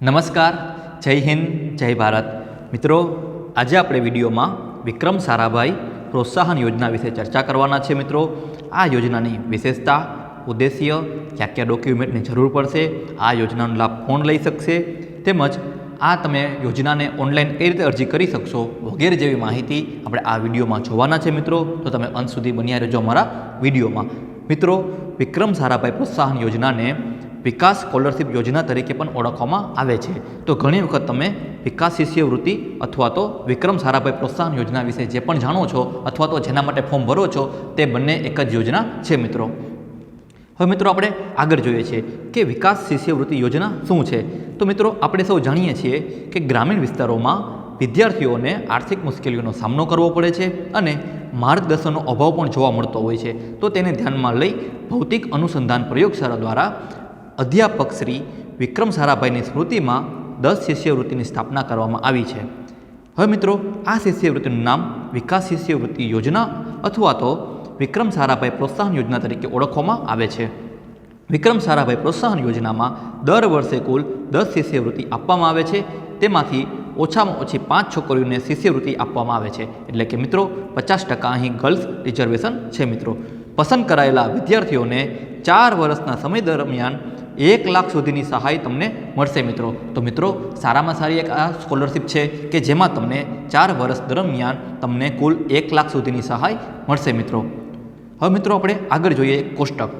નમસ્કાર, જય હિન્દ, જય ભારત. મિત્રો, આજે આપણે વિડીયોમાં વિક્રમ સારાભાઈ પ્રોત્સાહન યોજના વિશે ચર્ચા કરવાના છે મિત્રો. આ યોજનાની વિશેષતા, ઉદ્દેશ્ય, કયા કયા ડોક્યુમેન્ટની જરૂર પડશે, આ યોજનાનો લાભ કોણ લઈ શકશે, તેમજ આ તમે યોજનાને ઓનલાઈન કઈ રીતે અરજી કરી શકશો વગેરે જેવી માહિતી આપણે આ વિડીયોમાં જોવાના છે મિત્રો. તો તમે અંત સુધી બન્યા રહેજો અમારા વિડીયોમાં. મિત્રો, વિક્રમ સારાભાઈ પ્રોત્સાહન યોજનાને વિકાસ સ્કોલરશિપ યોજના તરીકે પણ ઓળખવામાં આવે છે. તો ઘણી વખત તમે વિકાસ શિષ્યવૃત્તિ અથવા તો વિક્રમ સારાભાઈ પ્રોત્સાહન યોજના વિશે જે પણ જાણો છો અથવા તો જેના માટે ફોર્મ ભરો છો તે બંને એક જ યોજના છે મિત્રો. હવે મિત્રો આપણે આગળ જોઈએ છીએ કે વિકાસ શિષ્યવૃત્તિ યોજના શું છે? તો મિત્રો આપણે સૌ જાણીએ છીએ કે ગ્રામીણ વિસ્તારોમાં વિદ્યાર્થીઓને આર્થિક મુશ્કેલીઓનો સામનો કરવો પડે છે અને માર્ગદર્શનનો અભાવ પણ જોવા મળતો હોય છે. તો તેને ધ્યાનમાં લઈ ભૌતિક અનુસંધાન પ્રયોગશાળા દ્વારા અધ્યાપક શ્રી વિક્રમ સારાભાઈની સ્મૃતિમાં દસ શિષ્યવૃત્તિની સ્થાપના કરવામાં આવી છે. હવે મિત્રો, આ શિષ્યવૃત્તિનું નામ વિકાસ શિષ્યવૃત્તિ યોજના અથવા તો વિક્રમ સારાભાઈ પ્રોત્સાહન યોજના તરીકે ઓળખવામાં આવે છે. વિક્રમ સારાભાઈ પ્રોત્સાહન યોજનામાં દર વર્ષે કુલ દસ શિષ્યવૃત્તિ આપવામાં આવે છે. તેમાંથી ઓછામાં ઓછી પાંચ છોકરીઓને શિષ્યવૃત્તિ આપવામાં આવે છે. એટલે કે મિત્રો, પચાસ ટકા અહીં ગર્લ્સ રિઝર્વેશન છે મિત્રો. પસંદ કરાયેલા વિદ્યાર્થીઓને ચાર વર્ષના સમય દરમિયાન એક લાખ સુધીની સહાય તમને મળશે મિત્રો. તો મિત્રો, સારામાં સારી એક આ સ્કોલરશિપ છે કે જેમાં તમને ચાર વર્ષ દરમિયાન તમને કુલ એક લાખ સુધીની સહાય મળશે મિત્રો. હવે મિત્રો આપણે આગળ જોઈએ કોષ્ટક.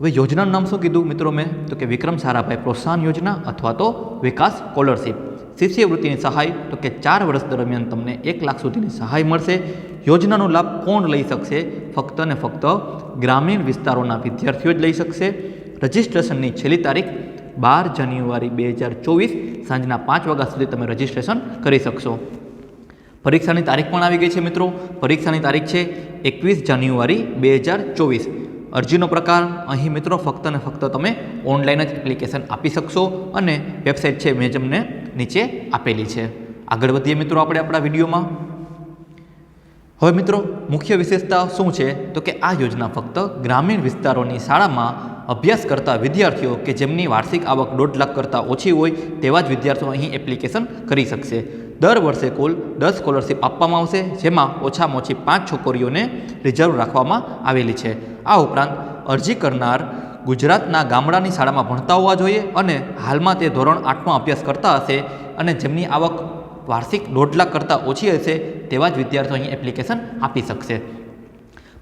હવે યોજનાનું નામ શું કીધું મિત્રો મેં? તો કે વિક્રમ સારાભાઈ પ્રોત્સાહન યોજના અથવા તો વિકાસ સ્કોલરશિપ શિષ્યવૃત્તિની સહાય, તો કે ચાર વર્ષ દરમિયાન તમને એક લાખ સુધીની સહાય મળશે. યોજનાનો લાભ કોણ લઈ શકશે? ફક્ત ને ફક્ત ગ્રામીણ વિસ્તારોના વિદ્યાર્થીઓ જ લઈ શકશે. રજિસ્ટ્રેશનની છેલ્લી તારીખ બાર જાન્યુઆરી બે હજાર ચોવીસ સાંજના પાંચ વાગ્યા સુધી તમે રજિસ્ટ્રેશન કરી શકશો. પરીક્ષાની તારીખ પણ આવી ગઈ છે મિત્રો. પરીક્ષાની તારીખ છે એકવીસ જાન્યુઆરી બે હજાર ચોવીસ. અરજીનો પ્રકાર અહીં મિત્રો ફક્ત ને ફક્ત તમે ઓનલાઈન જ એપ્લિકેશન આપી શકશો અને વેબસાઇટ છે મેં તમને નીચે આપેલી છે. આગળ વધીએ મિત્રો આપણે આપણા વિડીયોમાં. હવે મિત્રો મુખ્ય વિશેષતા શું છે? તો કે આ યોજના ફક્ત ગ્રામીણ વિસ્તારોની શાળામાં અભ્યાસ કરતા વિદ્યાર્થીઓ કે જેમની વાર્ષિક આવક દોઢ લાખ કરતાં ઓછી હોય તેવા જ વિદ્યાર્થીઓ અહીં એપ્લિકેશન કરી શકશે. દર વર્ષે કુલ દસ સ્કોલરશીપ આપવામાં આવશે, જેમાં ઓછામાં ઓછી પાંચ છોકરીઓને રિઝર્વ રાખવામાં આવેલી છે. આ ઉપરાંત અરજી કરનાર ગુજરાતના ગામડાની શાળામાં ભણતા હોવા જોઈએ અને હાલમાં તે ધોરણ આઠમાં અભ્યાસ કરતા હશે અને જેમની આવક વાર્ષિક દોઢ લાખ કરતાં ઓછી હશે તેવા જ વિદ્યાર્થીઓ અહીં એપ્લિકેશન આપી શકશે.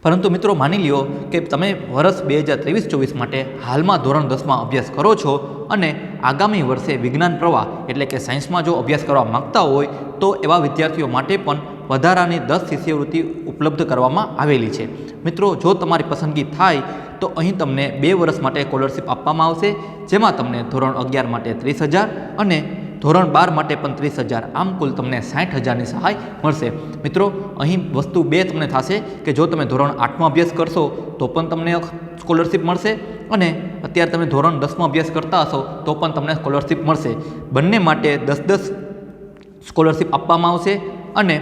પરંતુ મિત્રો માની લ્યો કે તમે વર્ષ બે હજાર ત્રેવીસ ચોવીસ માટે હાલમાં ધોરણ દસમાં અભ્યાસ કરો છો અને આગામી વર્ષે વિજ્ઞાન પ્રવાહ એટલે કે સાયન્સમાં જો અભ્યાસ કરવા માગતા હોય તો એવા વિદ્યાર્થીઓ માટે પણ વધારાની દસ શિષ્યવૃત્તિ ઉપલબ્ધ કરવામાં આવેલી છે. મિત્રો, જો તમારી પસંદગી થાય તો અહીં તમને બે વર્ષ માટે સ્કોલરશિપ આપવામાં આવશે, જેમાં તમને ધોરણ અગિયાર માટે ત્રીસ હજાર અને ધોરણ બાર માટે પણ ત્રીસ હજાર. આમ કુલ તમને સાઠ હજારની સહાય મળશે. મિત્રો, અહીં વસ્તુ બે તમને થશે કે જો તમે ધોરણ આઠમાં અભ્યાસ કરશો, તો પણ તમને સ્કોલરશિપ મળશે અને અત્યારે તમે ધોરણ દસમાં અભ્યાસ કરતા હશો, તો પણ તમને સ્કોલરશિપ મળશે. બંને માટે દસ દસ સ્કોલરશિપ આપવામાં આવશે અને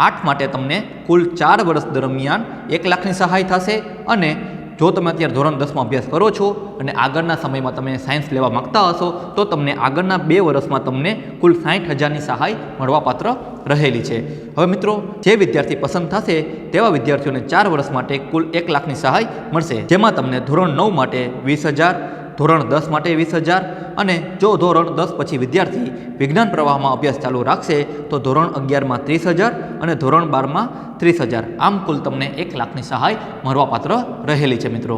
આઠ માટે તમને કુલ ચાર વર્ષ દરમિયાન એક લાખની સહાય થશે અને જો તમે અત્યારે ધોરણ દસમાં અભ્યાસ કરો છો અને આગળના સમયમાં તમે સાયન્સ લેવા માગતા હશો, તો તમને આગળના બે વર્ષમાં તમને કુલ સાઠ હજારની સહાય મળવાપાત્ર રહેલી છે. હવે મિત્રો, જે વિદ્યાર્થી પસંદ થશે, તેવા વિદ્યાર્થીઓને ચાર વર્ષ માટે કુલ એક લાખની સહાય મળશે, જેમાં તમને ધોરણ નવ માટે વીસ હજાર ધોરણ દસ માટે વીસ હજાર અને જો ધોરણ દસ પછી વિદ્યાર્થી વિજ્ઞાન પ્રવાહમાં અભ્યાસ ચાલુ રાખશે, તો ધોરણ અગિયારમાં ત્રીસ હજાર અને ધોરણ બારમાં ત્રીસ હજાર. આમ કુલ તમને એક લાખની સહાય મળવાપાત્ર રહેલી છે મિત્રો.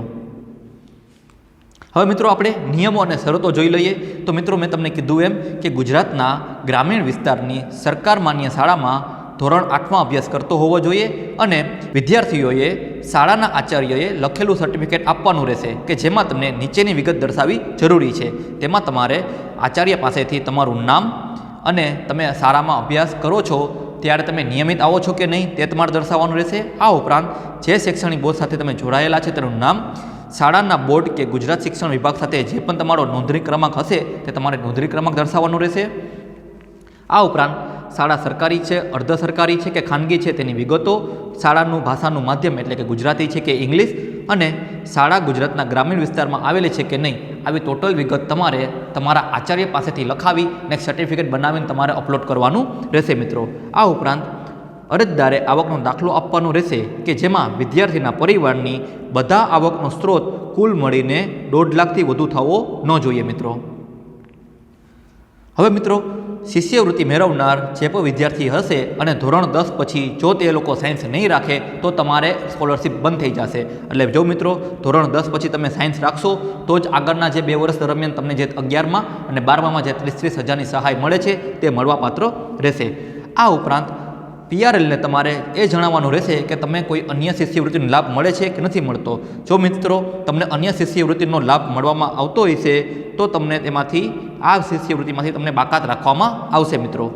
હવે મિત્રો આપણે નિયમો અને શરતો જોઈ લઈએ. તો મિત્રો મેં તમને કીધું એમ કે ગુજરાતના ગ્રામીણ વિસ્તારની સરકાર માન્ય શાળામાં ધોરણ આઠમાં અભ્યાસ કરતો હોવો જોઈએ અને વિદ્યાર્થીઓએ શાળાના આચાર્યએ લખેલું સર્ટિફિકેટ આપવાનું રહેશે કે જેમાં તમને નીચેની વિગત દર્શાવવી જરૂરી છે. તેમાં તમારે આચાર્ય પાસેથી તમારું નામ અને તમે શાળામાં અભ્યાસ કરો છો ત્યારે તમે નિયમિત આવો છો કે નહીં તે તમારે દર્શાવવાનું રહેશે. આ ઉપરાંત જે શૈક્ષણિક બોર્ડ સાથે તમે જોડાયેલા છે તેનું નામ, શાળાના બોર્ડ કે ગુજરાત શિક્ષણ વિભાગ સાથે જે પણ તમારો નોંધણી ક્રમાંક હશે તે તમારે નોંધણી ક્રમાંક દર્શાવવાનો રહેશે. આ ઉપરાંત શાળા સરકારી છે, અર્ધ સરકારી છે કે ખાનગી છે તેની વિગતો, શાળાનું ભાષાનું માધ્યમ એટલે કે ગુજરાતી છે કે ઇંગ્લિશ અને શાળા ગુજરાતના ગ્રામીણ વિસ્તારમાં આવેલી છે કે નહીં, આવી ટોટલ વિગત તમારે તમારા આચાર્ય પાસેથી લખાવી ને સર્ટિફિકેટ બનાવીને તમારે અપલોડ કરવાનું રહેશે મિત્રો. આ ઉપરાંત અરજદારે આવકનો દાખલો આપવાનો રહેશે કે જેમાં વિદ્યાર્થીના પરિવારની બધા આવકનો સ્ત્રોત કુલ મળીને દોઢ લાખથી વધુ થવો ન જોઈએ મિત્રો. હવે મિત્રો શિષ્યવૃત્તિ મેળવનાર જે પણ વિદ્યાર્થી હશે અને ધોરણ દસ પછી જો તે લોકો સાયન્સ નહીં રાખે, તો તમારે સ્કોલરશિપ બંધ થઈ જશે. એટલે જો મિત્રો, ધોરણ દસ પછી તમે સાયન્સ રાખશો, તો જ આગળના જે બે વર્ષ દરમિયાન તમને જે અગિયારમાં અને બારમામાં જે ત્રીસ ત્રીસ હજારની સહાય મળે છે, તે મળવાપાત્ર રહેશે. આ ઉપરાંત પીઆરએલને તમારે એ જણાવવાનું રહેશે કે તમે કોઈ અન્ય શિષ્યવૃત્તિનો લાભ મળે છે કે નથી મળતો. જો મિત્રો, તમને અન્ય શિષ્યવૃત્તિનો લાભ મળવામાં આવતો હશે તો તમને તેમાંથી આ શિષ્યવૃત્તિમાંથી તમને બાકાત રાખવામાં આવશે મિત્રો.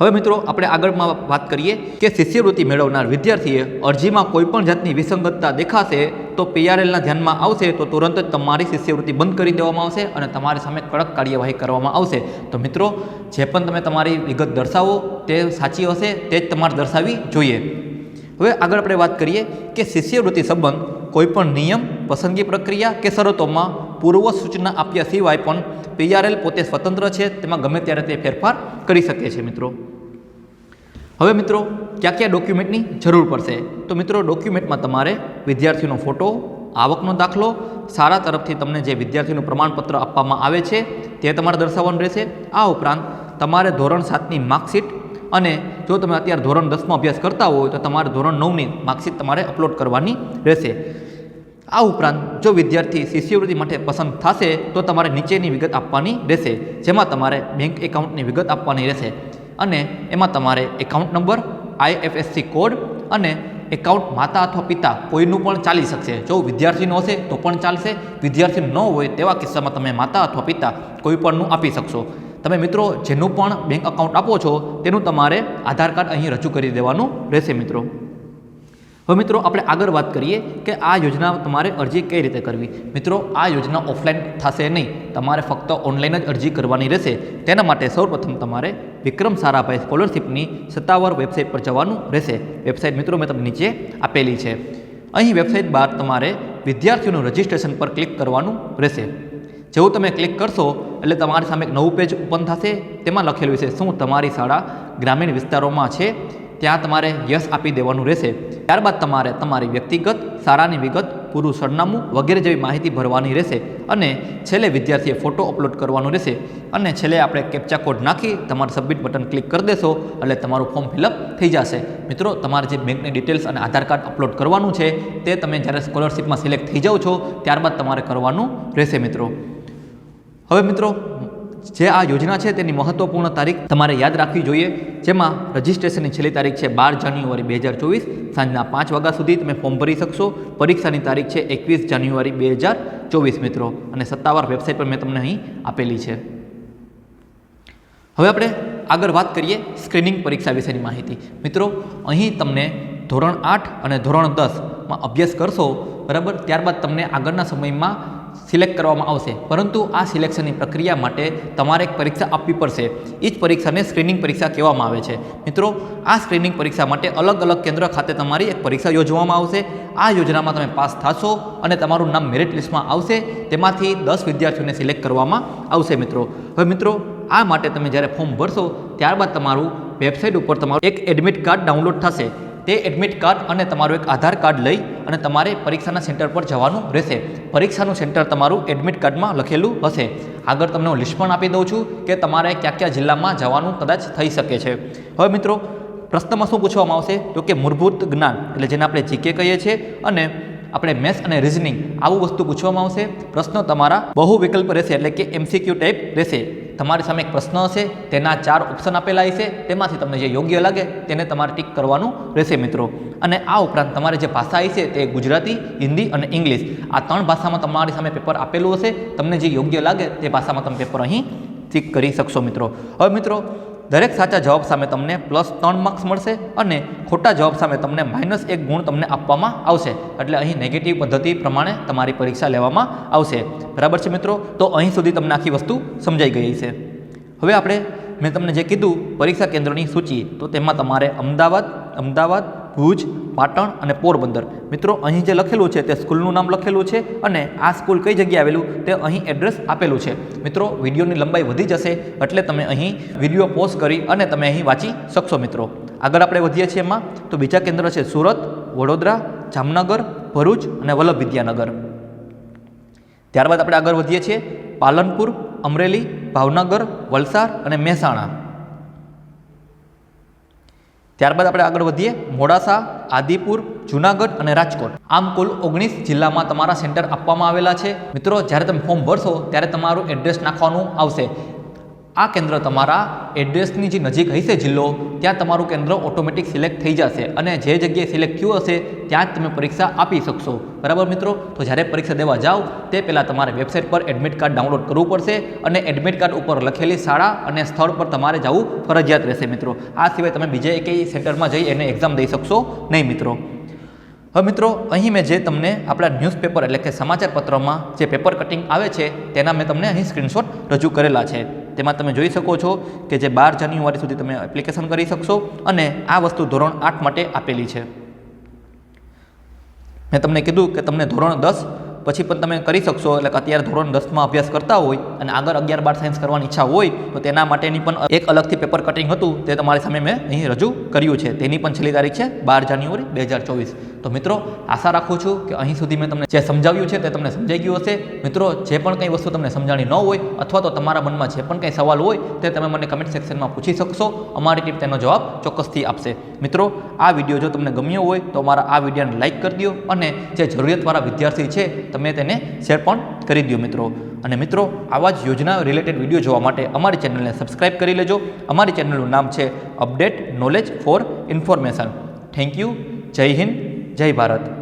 હવે મિત્રો, આપણે આગળમાં વાત કરીએ કે શિષ્યવૃત્તિ મેળવનાર વિદ્યાર્થીએ અરજીમાં કોઈપણ જાતની વિસંગતતા દેખાશે તો પીઆરએલના ધ્યાનમાં આવશે તો તુરંત જ તમારી શિષ્યવૃત્તિ બંધ કરી દેવામાં આવશે અને તમારી સામે કડક કાર્યવાહી કરવામાં આવશે. તો મિત્રો, જે પણ તમે તમારી વિગત દર્શાવો તે સાચી હશે, તે જ તમારે દર્શાવવી જોઈએ. હવે આગળ આપણે વાત કરીએ કે શિષ્યવૃત્તિ સંબંધ કોઈપણ નિયમ, પસંદગી પ્રક્રિયા કે શરતોમાં પૂર્વ સૂચના આપ્યા સિવાય પણ પીઆરએલ પોતે સ્વતંત્ર છે, તેમાં ગમે ત્યારે તે ફેરફાર કરી શકે છે મિત્રો. હવે મિત્રો, કયા કયા ડોક્યુમેન્ટની જરૂર પડશે? તો મિત્રો ડોક્યુમેન્ટમાં તમારે વિદ્યાર્થીનો ફોટો આવકનો દાખલો શાળા તરફથી તમને જે વિદ્યાર્થીનું પ્રમાણપત્ર આપવામાં આવે છે, તે તમારે દર્શાવવાનું રહેશે. આ ઉપરાંત, તમારે ધોરણ સાતની માર્કશીટ અને જો તમે અત્યારે ધોરણ દસમાં અભ્યાસ કરતા હોય, તો તમારે ધોરણ નવની માર્કશીટ તમારે અપલોડ કરવાની રહેશે. આ ઉપરાંત જો વિદ્યાર્થી શિષ્યવૃત્તિ માટે પસંદ થશે, તો તમારે નીચેની વિગત આપવાની રહેશે, જેમાં તમારે બેંક એકાઉન્ટની વિગત આપવાની રહેશે. અને એમાં તમારે એકાઉન્ટ નંબર આઈએફએસસી કોડ અને એકાઉન્ટ માતા અથવા પિતા કોઈનું પણ ચાલી શકશે. જો વિદ્યાર્થીનું હશે, તો પણ ચાલશે. વિદ્યાર્થી ન હોય તેવા કિસ્સામાં તમે માતા અથવા પિતા કોઈ પણનું આપી શકશો. તમે મિત્રો, જેનું પણ બેંક એકાઉન્ટ આપો છો, તેનું તમારે આધાર કાર્ડ અહીં રજૂ કરી દેવાનું રહેશે, મિત્રો. હવે મિત્રો આપણે આગળ વાત કરીએ કે આ યોજના તમારે અરજી કઈ રીતે કરવી? મિત્રો, આ યોજના ઓફલાઈન થશે નહીં. તમારે ફક્ત ઓનલાઈન જ અરજી કરવાની રહેશે. તેના માટે સૌપ્રથમ તમારે વિક્રમ સારાભાઈ સ્કોલરશિપની સત્તાવાર વેબસાઇટ પર જવાનું રહેશે. વેબસાઇટ મિત્રો મેં તમને નીચે આપેલી છે. અહીં વેબસાઇટ બહાર તમારે વિદ્યાર્થીઓનું રજિસ્ટ્રેશન પર ક્લિક કરવાનું રહેશે. જેવું તમે ક્લિક કરશો, એટલે તમારી સામે એક નવું પેજ ઓપન થશે. તેમાં લખેલું છે, શું તમારી શાળા ગ્રામીણ વિસ્તારોમાં છે? ત્યાં તમારે યસ આપી દેવાનું રહેશે. ત્યારબાદ તમારે તમારી વ્યક્તિગત શાળાની વિગત, પૂરું સરનામું વગેરે જેવી માહિતી ભરવાની રહેશે અને છેલ્લે વિદ્યાર્થીએ ફોટો અપલોડ કરવાનું રહેશે. અને છેલ્લે આપણે કેપ્ચા કોડ નાખી તમારે સબમિટ બટન ક્લિક કરી દેશો એટલે તમારું ફોર્મ ફિલઅપ થઈ જશે. મિત્રો, તમારે જે બેંકની ડિટેલ્સ અને આધાર કાર્ડ અપલોડ કરવાનું છે તે તમે જ્યારે સ્કોલરશિપમાં સિલેક્ટ થઈ જાઓ છો, ત્યારબાદ તમારે કરવાનું રહેશે મિત્રો. હવે મિત્રો જે આ યોજના છે તેની મહત્વપૂર્ણ તારીખ તમારે યાદ રાખવી જોઈએ. જેમાં રજિસ્ટ્રેશનની છેલ્લી તારીખ છે બાર જાન્યુઆરી બે હજાર ચોવીસ. સાંજના પાંચ વાગ્યા સુધી તમે ફોર્મ ભરી શકશો. પરીક્ષાની તારીખ છે એકવીસ જાન્યુઆરી બે હજાર ચોવીસ, મિત્રો. અને સત્તાવાર વેબસાઇટ પર મેં તમને અહીં આપેલી છે. હવે આપણે આગળ વાત કરીએ સ્ક્રીનિંગ પરીક્ષા વિશેની માહિતી. મિત્રો, અહીં તમને ધોરણ આઠ અને ધોરણ દસમાં અભ્યાસ કરશો, બરાબર? ત્યારબાદ તમને આગળના સમયમાં સિલેક્ટ કરવામાં આવશે. પરંતુ આ સિલેક્શનની પ્રક્રિયા માટે તમારે એક પરીક્ષા આપવી પડશે. એ જ પરીક્ષાને સ્ક્રીનિંગ પરીક્ષા કહેવામાં આવે છે. મિત્રો, આ સ્ક્રીનિંગ પરીક્ષા માટે અલગ અલગ કેન્દ્ર ખાતે તમારી એક પરીક્ષા યોજવામાં આવશે. આ યોજનામાં તમે પાસ થશો અને તમારું નામ મેરિટ લિસ્ટમાં આવશે. તેમાંથી દસ વિદ્યાર્થીઓને સિલેક્ટ કરવામાં આવશે મિત્રો. હવે મિત્રો, આ માટે તમે જ્યારે ફોર્મ ભરશો, ત્યારબાદ તમારું વેબસાઇટ ઉપર તમારું એક એડમિટ કાર્ડ ડાઉનલોડ થશે. તે એડમિટ કાર્ડ અને તમારું એક આધાર કાર્ડ લઈ અને તમારે પરીક્ષાના સેન્ટર પર જવાનું રહેશે. પરીક્ષાનું સેન્ટર તમારું એડમિટ કાર્ડમાં લખેલું હશે. આગળ તમને હું લિસ્ટ પણ આપી દઉં છું કે તમારે કયા કયા જિલ્લામાં જવાનું કદાચ થઈ શકે છે. હવે મિત્રો, પ્રશ્નમાં શું પૂછવામાં આવશે? તો કે મૂળભૂત જ્ઞાન, એટલે જેને આપણે જીકે કહીએ છીએ, અને આપણે મેથ્સ અને રિઝનિંગ આવું વસ્તુ પૂછવામાં આવશે. પ્રશ્નો તમારા બહુ વિકલ્પ રહેશે, એટલે કે એમસીક્યુ ટાઈપ રહેશે. તમારી સામે એક પ્રશ્ન હશે, તેના ચાર ઓપ્શન આપેલા હશે, તેમાંથી તમને જે યોગ્ય લાગે તેને તમારે ટીક કરવાનું રહેશે મિત્રો. અને આ ઉપરાંત તમારે જે ભાષા હશે તે ગુજરાતી, હિન્દી અને ઇંગ્લિશ. આ ત્રણ ભાષામાં તમારી સામે પેપર આપેલું હશે, તમને જે યોગ્ય લાગે તે ભાષામાં તમે પેપર અહીં ટીક કરી શકશો મિત્રો. હવે મિત્રો દરેક સાચા જવાબ સામે તમને પ્લસ ત્રણ માર્ક્સ મળશે અને ખોટા જવાબ સામે તમને માઇનસ એક ગુણ તમને આપવામાં આવશે. એટલે અહીં નેગેટિવ પદ્ધતિ પ્રમાણે તમારી પરીક્ષા લેવામાં આવશે. બરાબર છે મિત્રો? તો અહીં સુધી તમને આખી વસ્તુ સમજાઈ ગઈ છે. હવે આપણે મેં તમને જે કીધું પરીક્ષા કેન્દ્રની સૂચિ, તો તેમાં તમારે અમદાવાદ અમદાવાદ ભુજ, પાટણ અને પોરબંદર. મિત્રો, અહીં જે લખેલું છે તે સ્કૂલનું નામ લખેલું છે અને આ સ્કૂલ કઈ જગ્યાએ આવેલું તે અહીં એડ્રેસ આપેલું છે. મિત્રો, વિડીયોની લંબાઈ વધી જશે એટલે તમે અહીં વીડિયો પોઝ કરી અને તમે અહીં વાંચી શકશો, મિત્રો. આગળ આપણે વધીએ છીએ એમાં. તો બીજા કેન્દ્ર છે સુરત, વડોદરા, જામનગર, ભરૂચ અને વલ્લભ વિદ્યાનગર. ત્યારબાદ આપણે આગળ વધીએ છીએ. પાલનપુર, અમરેલી, ભાવનગર, વલસાડ અને મહેસાણા. ત્યારબાદ આપણે આગળ વધીએ. મોડાસા, આદિપુર, જુનાગઢ અને રાજકોટ. આમ કુલ ઓગણીસ જિલ્લામાં તમારા સેન્ટર આપવામાં આવેલા છે. મિત્રો, જ્યારે તમે ફોર્મ ભરશો, ત્યારે તમારું એડ્રેસ નાખવાનું આવશે. આ કેન્દ્ર તમારા એડ્રેસની જે નજીક હશે જિલ્લો, ત્યાં તમારું કેન્દ્ર ઓટોમેટિક સિલેક્ટ થઈ જશે અને જે જગ્યાએ સિલેક્ટ થયું હશે, ત્યાં જ તમે પરીક્ષા આપી શકશો. બરાબર મિત્રો? તો જ્યારે પરીક્ષા દેવા જાઓ, તે પહેલાં તમારે વેબસાઇટ પર એડમિટ કાર્ડ ડાઉનલોડ કરવું પડશે અને એડમિટ કાર્ડ ઉપર લખેલી શાળા અને સ્થળ પર તમારે જવું ફરજિયાત રહેશે મિત્રો. આ સિવાય તમે બીજા એકેય સેન્ટરમાં જઈ એને એક્ઝામ દઈ શકશો નહીં મિત્રો. હવે મિત્રો, અહીં મેં જે તમને આપણા ન્યૂઝપેપર એટલે કે સમાચાર પત્રમાં જે પેપર કટિંગ આવે છે, તેના મેં તમને અહીં સ્ક્રીનશોટ રજૂ કરેલા છે. તેમાં તમે જોઈ શકો છો કે જે બાર જાન્યુઆરી સુધી તમે એપ્લિકેશન કરી શકશો અને આ વસ્તુ ધોરણ આઠ માટે આપેલી છે. મેં તમને કીધું કે તમને ધોરણ દસ પછી પણ તમે કરી શકશો, એટલે કે અત્યારે ધોરણ દસમાં અભ્યાસ કરતા હોય અને આગળ અગિયાર બાર સાયન્સ કરવાની ઈચ્છા હોય, તો તેના માટેની પણ એક અલગથી પેપર કટિંગ હતું, તે તમારી સામે મેં અહીં રજૂ કર્યું છે. તેની પણ છેલ્લી તારીખ છે બાર જાન્યુઆરી બે હજાર ચોવીસ. તો મિત્રો, આશા રાખું છું કે અહીં સુધી મેં તમને જે સમજાવ્યું છે તે તમને સમજાઈ ગયું હશે. મિત્રો, જે પણ કંઈ વસ્તુ તમને સમજાણી ન હોય અથવા તો તમારા મનમાં જે પણ કંઈ સવાલ હોય તે તમે મને કમેન્ટ સેક્શનમાં પૂછી શકશો. અમારી ટીમ તેનો જવાબ ચોક્કસથી આપશે. મિત્રો, આ વીડિયો જો તમને ગમ્યો હોય તો અમારા આ વિડીયોને લાઇક કરી દો અને જે જરૂરિયાતવાળા વિદ્યાર્થી છે તમે તેને શેર પણ કરી દો મિત્રો. અને મિત્રો, આવા જ યોજના રિલેટેડ વીડિયો જોવા માટે અમારી ચેનલને સબસ્ક્રાઇબ કરી લેજો. અમારી ચેનલનું નામ છે update knowledge for information thank you જય હિન્દ. જય ભારત.